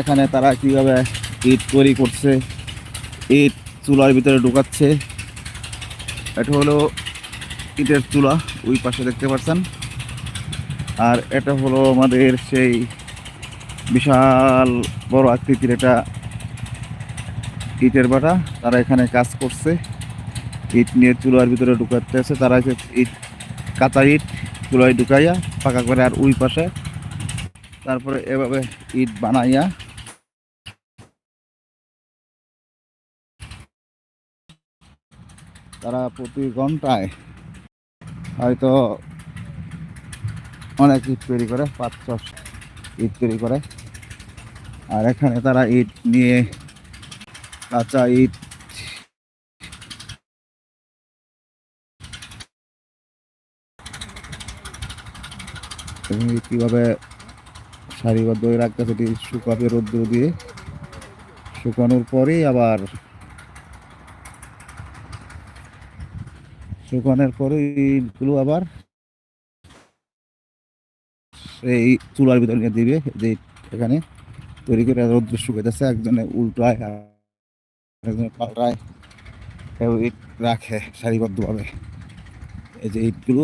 এখানে তারা কীভাবে ইট তৈরি করছে, ইট চুলার ভিতরে ঢুকাচ্ছে। এটা হলো ইটের চুলা, ওই পাশে দেখতে পাচ্ছেন। আর এটা হলো আমাদের সেই বিশাল বড় আকৃতির এটা ইটের বাটা। তারা এখানে কাজ করছে। ইট নিয়ে চুলার ভিতরে ঢুকাতে আছে তারা ইট, কাঁচা ইট, চুলায় ঢুকাইয়া পাকা করে আর ওই পাশে তারপরে এভাবে ইট বানাইয়া তারা প্রতি ঘন্টায় হয়তো অনেক ইট তৈরি করে, পাঁচ ছশ ইট তৈরি করে। আর এখানে তারা ইট নিয়ে কাঁচা ইট কীভাবে সারিবদ্ধ হয়ে রাখতে সেটি শুকাবে রোদ্র দিয়ে। শুকানোর পরেই আবার শুকানোর পরে ইটগুলো আবার এই চুলার ভিতরে নিয়ে দিবে, যে এখানে তৈরি করে রোদ্র শুকাইতেছে, একজনে উল্টায় আর একজনে পাল্টায়। ইট রাখে সারিবদ্ধভাবে। এই যে ইটগুলো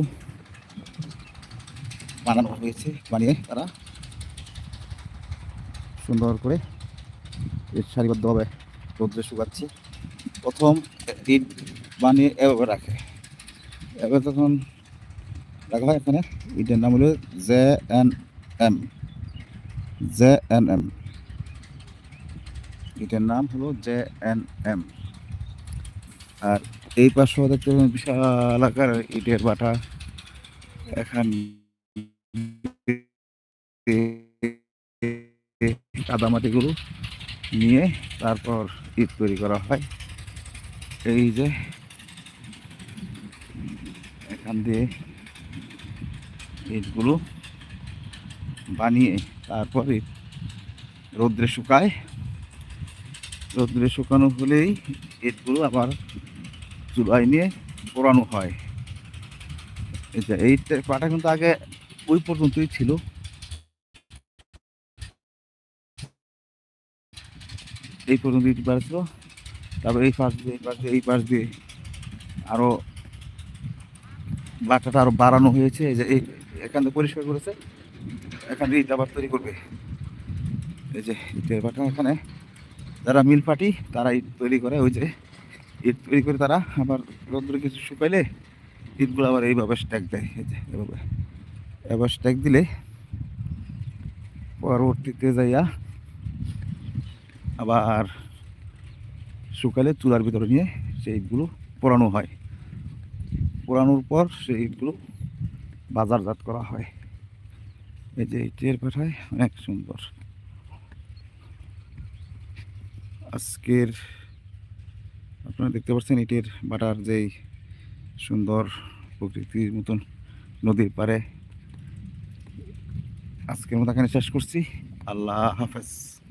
বানানো হয়েছে, বানিয়ে তারা সুন্দর করে সারিবদ্ধভাবে রোদ্রে শুকাচ্ছি। প্রথম ইট বানিয়ে এভাবে রাখে। এবার তখন রাখা হয় এখানে ইটের নাম হলো J N M. J N M. ইটের নাম হলো জে এন এম। আর এই পাশেও দেখতে বিশাল আকার ইটের বাটা। এখানে কাদামাটিগুলো নিয়ে তারপর ইট তৈরি করা হয়। এই যে এখান দিয়ে ইটগুলো বানিয়ে তারপর ইট রোদ্রে শুকায়। রৌদ্রে শুকানো হলেই ইটগুলো আবার চুলায় নিয়ে পোড়ানো হয়। এই যে এই পাটা কিন্তু আগে ওই পর্যন্তই ছিল। এই পর্যন্ত ইট বার ছিল তারপর এই পাশ দিয়ে, এই পাশ দিয়ে, এই পাশ দিয়ে আরও বাটাটা আরও বাড়ানো হয়েছে। এই যে, এই এখান থেকে পরিষ্কার করেছে। এখান দিয়ে ইট আবার তৈরি করবে। এই যে ইটের বাটা এখানে যারা মিল পাটি তারা ইট তৈরি করে। ওই যে, ইট তৈরি করে তারা আবার রোদ্রে কিছু শুকাইলে ইটগুলো আবার এইভাবে স্ট্যাক দেয়। এই যে, এভাবে। এবার স্ট্যাক দিলে পরবর্তীতে যাইয়া আবার শুকালে চুলার ভিতরে নিয়ে সেই ইটগুলো পোড়ানো হয়। পোড়ানোর পর সেই ইটগুলো বাজারজাত করা হয়। এই যে ইটের পাঠায় অনেক সুন্দর। আজকের আপনারা দেখতে পাচ্ছেন ইটের বাটার যেই সুন্দর প্রকৃতির মতন নদীর পারে আজকের মতো এখানে শেষ করছি। আল্লাহ হাফেজ।